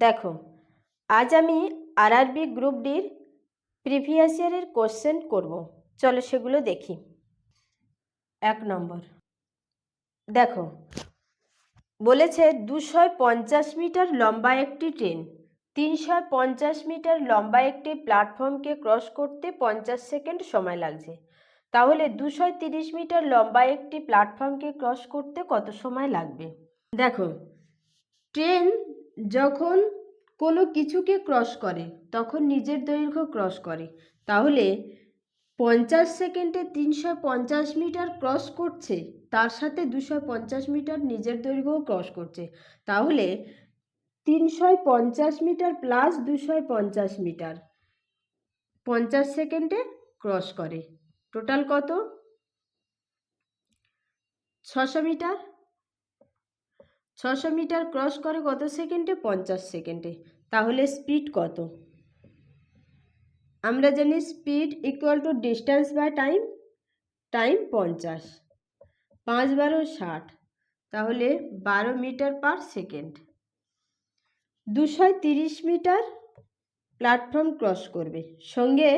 দেখো, আজ আমি আরআরবি গ্রুপ ডির প্রিভিয়াস ইয়ারের কোশ্চেন করব। চলো সেগুলো দেখি। এক নম্বর। দেখো, বলেছে দুশো পঞ্চাশ মিটার লম্বা একটি ট্রেন তিনশো পঞ্চাশ মিটার লম্বা একটি প্ল্যাটফর্মকে ক্রস করতে পঞ্চাশ সেকেন্ড সময় লাগছে। তাহলে দুশো তিরিশ মিটার লম্বা একটি প্ল্যাটফর্মকে ক্রস করতে কত সময় লাগবে? দেখো ট্রেন যখন কোনো কিছুকে ক্রস করে, তখন নিজের দৈর্ঘ্য ক্রস করে। তাহলে পঞ্চাশ সেকেন্ডে তিনশো পঞ্চাশ মিটার ক্রস করছে, তার সাথে দুশো পঞ্চাশ মিটার নিজের দৈর্ঘ্যও ক্রস করছে। তাহলে তিনশো পঞ্চাশ মিটার প্লাস দুশো পঞ্চাশ মিটার পঞ্চাশ সেকেন্ডে ক্রস করে। টোটাল কত? ছশো মিটার। ছশো মিটার ক্রস করে কত সেকেন্ডে? পঞ্চাশ সেকেন্ডে। তাহলে স্পিড কত? আমরা জানি speed equal to distance by time time পঞ্চাশ। পাঁচ বারো ষাট। তাহলে বারো মিটার পার সেকেন্ড দুশো তিরিশ মিটার প্ল্যাটফর্ম ক্রস করবে। সঙ্গে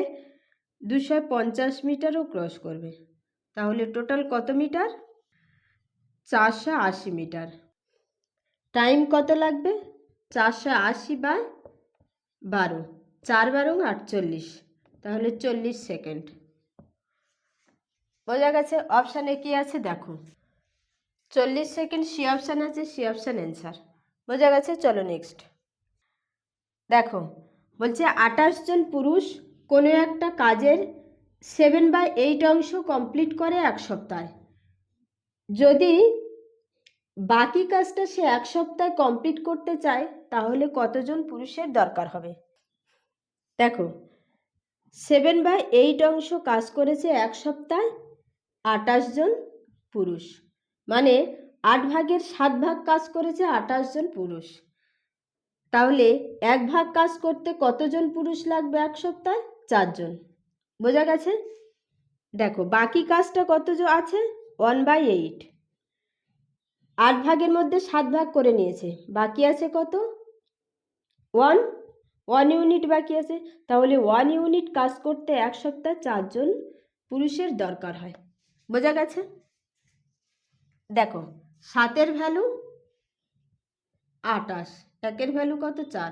দুশো পঞ্চাশ মিটারও ক্রস করবে। তাহলে টোটাল কত মিটার? চারশো আশি মিটার। টাইম কত লাগবে? চারশো আশি বাই বারো। চার বারো আটচল্লিশ। তাহলে চল্লিশ সেকেন্ড বোঝা গেছে? অপশানে কি আছে? দেখো। চল্লিশ সেকেন্ড সি অপশান আছে, সি অপশান অ্যান্সার বোঝা গেছে? চলো নেক্সট দেখো, বলছে আঠাশ জন পুরুষ কোনো একটা কাজের সেভেন বাই এইট অংশ কমপ্লিট করে এক সপ্তাহে। যদি বাকি কাজটা সে এক সপ্তাহে কমপ্লিট করতে চায়, তাহলে কতজন পুরুষের দরকার হবে? দেখো সেভেন বাই এইট অংশ কাজ করেছে এক সপ্তাহে আটাশ জন পুরুষ। মানে আট ভাগের সাত ভাগ কাজ করেছে আটাশ জন পুরুষ। তাহলে এক ভাগ কাজ করতে কতজন পুরুষ লাগবে এক সপ্তাহে? চারজন। বোঝা গেছে? দেখো, বাকি কাজটা কতজন আছে? ওয়ান বাই এইট আট ভাগের মধ্যে সাত ভাগ করে নিয়েছে। বাকি আছে কত? ওয়ান। ওয়ান ইউনিট বাকি আছে। তাহলে ওয়ান ইউনিট কাজ করতে এক সপ্তাহ চারজন পুরুষের দরকার হয়। বোঝা গেছে? দেখো, সাতের ভ্যালু আটাশ একের ভ্যালু কত? চার।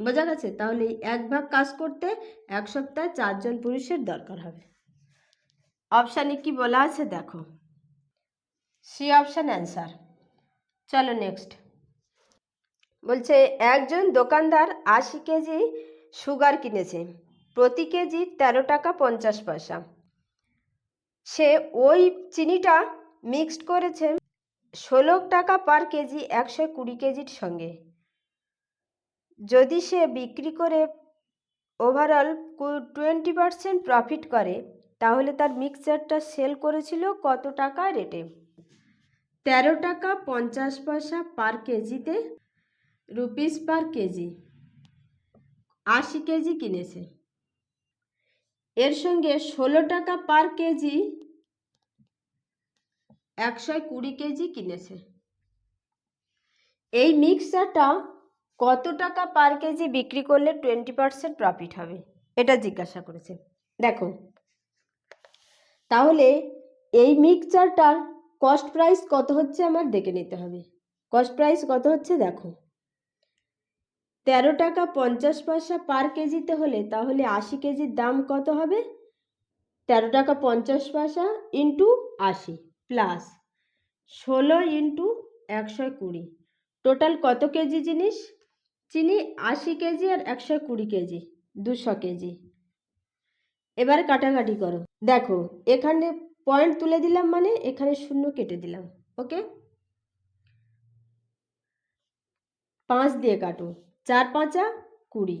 বোঝা গেছে? তাহলে এক ভাগ কাজ করতে এক সপ্তাহে চারজন পুরুষের দরকার হবে। অপশানে কি বলা আছে? দেখো। C option answer. চলো নেক্সট। বলছে, একজন দোকানদার আশি কেজি সুগার কিনেছে, প্রতি কেজি তেরো টাকা পঞ্চাশ পয়সা। সে ওই চিনিটা মিক্সড করেছে ষোলো টাকা পার কেজি একশো কুড়ি কেজির সঙ্গে। যদি সে বিক্রি করে ওভারঅল টোয়েন্টি পারসেন্ট প্রফিট করে, তাহলে তার মিক্সচারটা সেল করেছিল কত টাকা রেটে? তেরো টাকা পঞ্চাশ পয়সা পার কেজিতে রুপিস পার কেজি। আশি কেজি কিনেছে। এর সঙ্গে ষোলো টাকা পার কেজি একশো কুড়ি কেজি কিনেছে। এই মিক্সচারটা কত টাকা পার কেজি বিক্রি করলে টোয়েন্টি পারসেন্ট প্রফিট হবে? এটা জিজ্ঞাসা করেছে। দেখো। তাহলে এই মিক্সচারটার কস্ট প্রাইস কত হচ্ছে আমার দেখে নিতে হবে। কস্ট প্রাইস কত হচ্ছে দেখো। তেরো টাকা পঞ্চাশ পয়সা পার কেজিতে হলে তাহলে আশি কেজির দাম কত হবে? তেরো টাকা পঞ্চাশ পয়সা ইন্টু আশি প্লাস ষোলো ইন্টু একশো কুড়ি। টোটাল কত কেজি জিনিস? চিনি আশি কেজি আর একশো কুড়ি কেজি, দুশো কেজি। এবার কাটাকাটি করো। দেখো, এখানে পয়েন্ট তুলে দিলাম মানে এখানে শূন্য কেটে দিলাম, ওকে? পাঁচ দিয়ে কাটো, চার পাঁচা কুড়ি,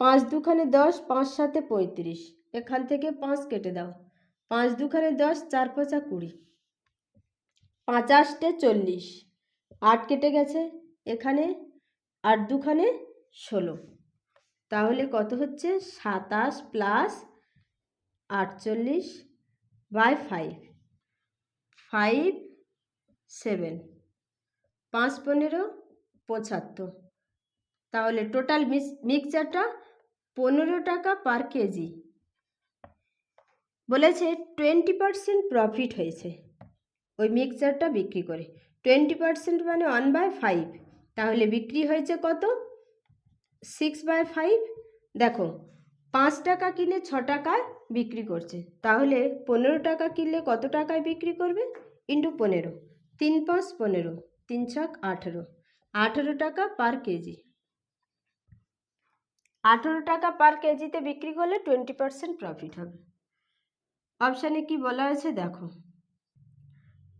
পাঁচ দুখানে দশ, পাঁচ সাতে পঁয়ত্রিশ, এখান থেকে পাঁচ কেটে দাও, পাঁচ দুখানে দশ, চার পাঁচা কুড়ি পাঁচাশটে চল্লিশ, আট কেটে গেছে এখানে, আট দুখানে ষোলো, তাহলে কত হচ্ছে? সাতাশ প্লাস আটচল্লিশ বাই ফাইভ ফাইভ সেভেন, পাঁচ পনেরো পঁচাত্তর। তাহলে টোটাল মিক্সচারটা পনেরো টাকা পার কেজি। বলেছে টোয়েন্টি পারসেন্ট প্রফিট হয়েছে ওই মিক্সচারটা বিক্রি করে। টোয়েন্টি পারসেন্ট মানে ওয়ান বাই ফাইভ, তাহলে বিক্রি হয়েছে কত? Six by five. দেখো, পাঁচ টাকা কিনে ছ টাকায় বিক্রি করছে। তাহলে পনেরো টাকা কিনলে কত টাকায় বিক্রি করবে? ইন্টু পনেরো। তিন পাঁচ পনেরো। তিন ছক আঠেরো। আঠেরো টাকা পার কেজি। আঠেরো টাকা পার কেজিতে বিক্রি করলে টোয়েন্টি পারসেন্ট প্রফিট হবে। অপশানে কি বলা আছে দেখো।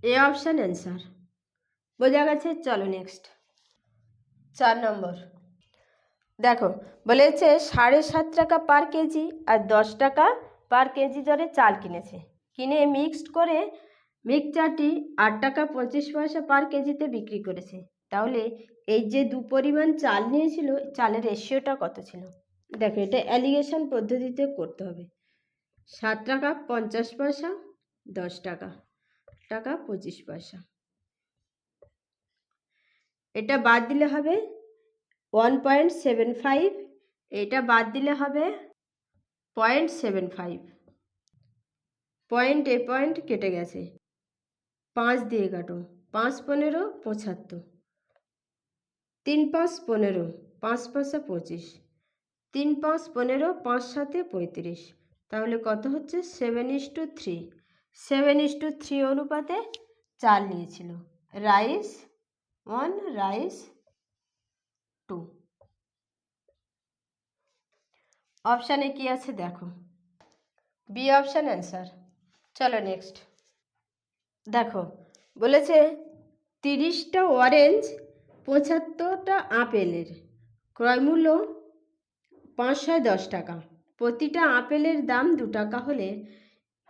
A option answer. বোঝা গেছে? চলো নেক্সট। চার নম্বর। দেখো, বলেছে সাড়ে সাত টাকা পার কেজি আর দশ টাকা পার কেজি দরে চাল কিনেছে। কিনে মিক্সড করে মিক্সচারটি আট টাকা পঁচিশ পয়সা পার কেজিতে বিক্রি করেছে। তাহলে এই যে দু পরিমাণ চাল নিয়েছিল, চালের রেশিওটা কত ছিল? দেখো, এটা অ্যালিগেশন পদ্ধতিতে করতে হবে। সাত টাকা পঞ্চাশ পয়সা, দশ টাকা টাকা পঁচিশ পয়সা। এটা বাদ দিলে হবে ওয়ান পয়েন্ট সেভেন ফাইভ এটা বাদ দিলে হবে পয়েন্ট সেভেন ফাইভ। পয়েন্ট এ পয়েন্ট কেটে গেছে। পাঁচ দিয়ে কাটো। পাঁচ পনেরো, পঁচাত্তর। তিন পাঁচ পনেরো, পাঁচ পাঁচা পঁচিশ। তিন পাঁচ পনেরো, পাঁচ সাতে পঁয়ত্রিশ। তাহলে কত হচ্ছে? Seven is to three. Seven is to three অনুপাতে চাল নিয়েছিল। Rice one, rice two. অপশানে কি আছে দেখো। বি অপশান অ্যান্সার চলো নেক্সট দেখো, বলেছে তিরিশটা অরেঞ্জ পঁচাত্তরটা আপেলের। ক্রয়মূল্য পাঁচশো দশ টাকা। প্রতিটা আপেলের দাম দু টাকা হলে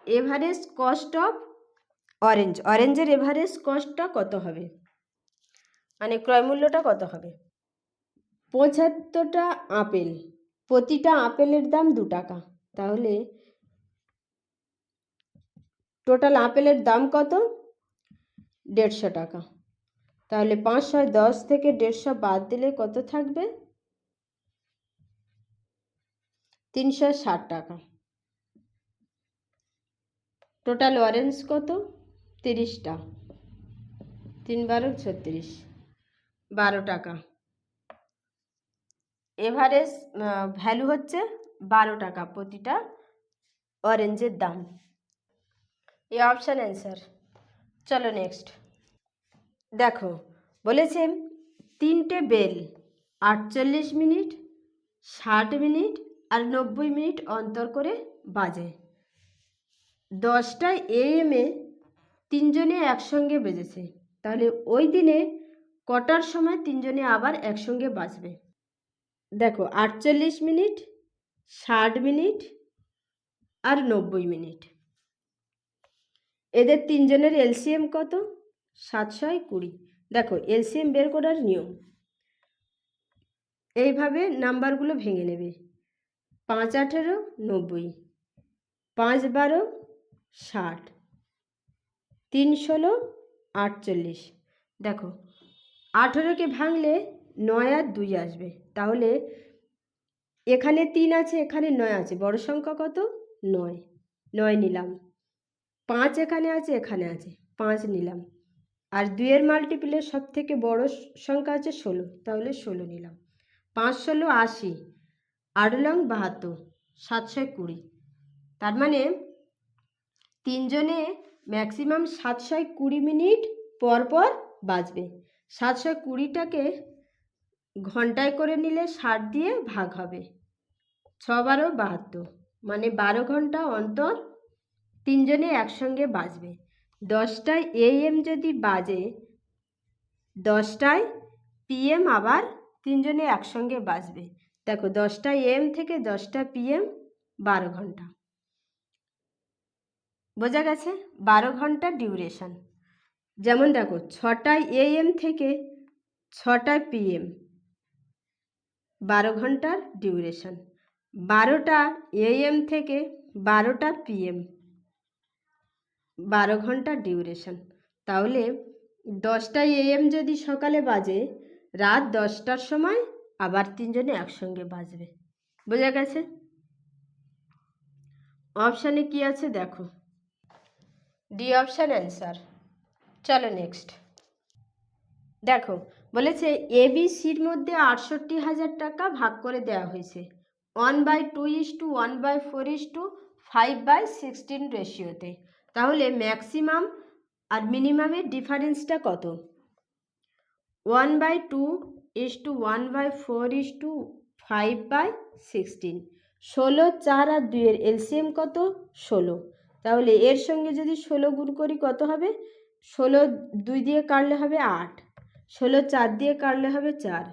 এভারেজ কস্ট অফ অরেঞ্জ অরেঞ্জের এভারেজ কস্টটা কত হবে? মানে ক্রয়মূল্যটা কত হবে? পঁচাত্তরটা আপেল। প্রতিটা আপেলের দাম দু টাকা। তাহলে টোটাল আপেলের দাম কত? দেড়শো টাকা। তাহলে পাঁচশো দশ থেকে দেড়শো বাদ দিলে কত থাকবে? তিনশো ষাট টাকা। টোটাল অরেঞ্জ কত? তিরিশটা। তিন বারো ছত্রিশ। বারো টাকা। এভারেজ ভ্যালু হচ্ছে বারো টাকা প্রতিটা অরেঞ্জের দাম। এ অপশান অ্যান্সার চলো নেক্সট দেখো, বলেছে তিনটে বেল, আটচল্লিশ মিনিট, ষাট মিনিট আর নব্বই মিনিট অন্তর করে বাজে। দশটায় এ তিনজনে একসঙ্গে বেজেছে। তাহলে ওই দিনে কটার সময় তিনজনে আবার একসঙ্গে বাজবে? দেখো, আটচল্লিশ মিনিট, ষাট মিনিট আর নব্বই মিনিট। এদের তিনজনের এলসিএম কত? সাতশোয় কুড়ি। দেখো, এলসিএম বের করার নিয়ম। এইভাবে নাম্বারগুলো ভেঙে নেবে। পাঁচ আঠেরো, নব্বই। পাঁচ বারো, ষাট। তিন ষোলো, আটচল্লিশ। দেখো, আঠেরোকে ভাঙলে নয় আর দুই আসবে। তাহলে এখানে তিন আছে, এখানে নয় আছে। বড় সংখ্যা কত? নয়। নয় নিলাম। পাঁচ এখানে আছে এখানে আছে। পাঁচ নিলাম। আর দুইয়ের মাল্টিপ্লের সব থেকে বড় সংখ্যা আছে ষোলো। তাহলে ষোলো নিলাম। পাঁচ, ষোলো, আশি। আট লং বাহাত্তর। সাতশো কুড়ি। তার মানে তিনজনে ম্যাক্সিমাম সাতশো কুড়ি মিনিট পর পর বাজবে সাতশো কুড়িটাকে ঘন্টায় করে নিলে ষাট দিয়ে ভাগ হবে। ছ বারো বাহাত্তর মানে বারো ঘণ্টা অন্তর তিনজনে একসঙ্গে বাজবে। দশটায় এএম যদি বাজে, দশটায় পিএম আবার তিনজনে একসঙ্গে বাজবে। দেখো দশটা এম থেকে দশটা পিএম বারো ঘণ্টা। বোঝা গেছে? বারো ঘণ্টা ডিউরেশন যেমন দেখো, ছটায় এএম থেকে ছটায় পিএম বারো ঘণ্টার ডিউরেশন বারোটা এএম থেকে বারোটা পিএম বারো ঘণ্টা ডিউরেশন তাহলে দশটা এএম যদি সকালে বাজে, রাত দশটার সময় আবার তিনজনে একসঙ্গে বাজবে। বোঝা গেছে? অপশানে কি আছে দেখো। ডি অপশান অ্যান্সার চলো নেক্সট দেখো, বলেছে এবিসির মধ্যে আটষট্টি হাজার টাকা ভাগ করে দেওয়া হয়েছে। One by two is to one by four is to five by sixteen রেশিওতে তাহলে ম্যাক্সিমাম আর মিনিমামের ডিফারেন্সটা কত? One by two is to one by four is to five by sixteen ষোলো, চার আর দুইয়ের এলসিএম কত? ষোলো। তাহলে এর সঙ্গে যদি ষোলো গুণ করি কত হবে? ষোলো দুই দিয়ে কাটলে হবে আট। ষোলো চার দিয়ে কাটলে হবে চার।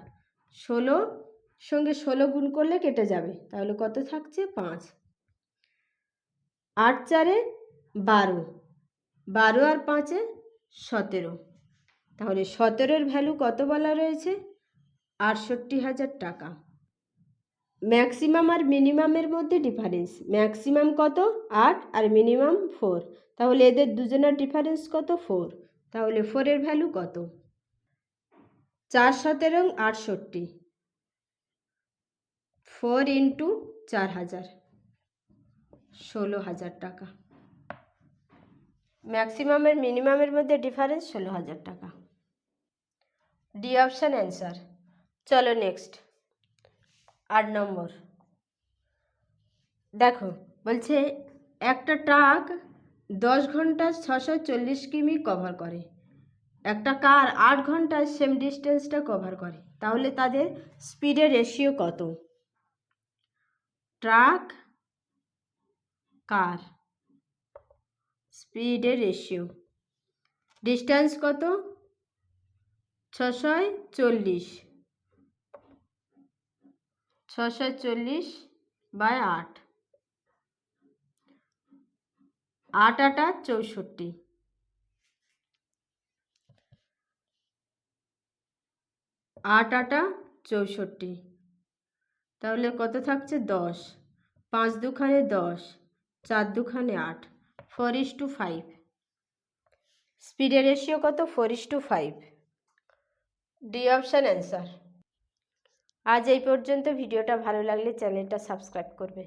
ষোলো সঙ্গে ষোলো গুণ করলে কেটে যাবে। তাহলে কত থাকছে? পাঁচ। আট চারে বারো। বারো আর পাঁচে সতেরো। তাহলে সতেরোর ভ্যালু কত বলা রয়েছে? আটষট্টি হাজার টাকা। ম্যাক্সিমাম আর মিনিমামের মধ্যে ডিফারেন্স। ম্যাক্সিমাম কত? আট আর মিনিমাম ফোর। তাহলে এদের দুজনের ডিফারেন্স কত? ফোর। তাহলে ফোরের ভ্যালু কত? চার সতেরো আটষট্টি। ফোর ইন্টু চার হাজার। ষোলো হাজার টাকা। ম্যাক্সিমামের, মিনিমামের মধ্যে ডিফারেন্স ষোলো হাজার টাকা। D option answer. চলো নেক্সট। আট নম্বর। দেখো, বলছে একটা ট্রাক দশ ঘণ্টা ছশো চল্লিশ কিমি কভার করে। একটা কার আট ঘন্টায় সেম ডিস্টেন্সটা কভার করে, তাহলে তাদের স্পিডের রেশিও কত? Truck, car? স্পিডের রেশিও ডিস্টেন্স কত? ছশয় চল্লিশ। ছশো চল্লিশ বাই আট। আট আটা চৌষট্টি। আট আটা চৌষট্টি। তাহলে কত থাকছে? দশ। পাঁচ দুখানে দশ, চার দুখানে আট ফোর ইস টু ফাইভ স্পিডের রেশিও কত? Four is to five D option answer আজ এই পর্যন্ত। ভিডিওটা ভালো লাগলে চ্যানেলটা সাবস্ক্রাইব করবে।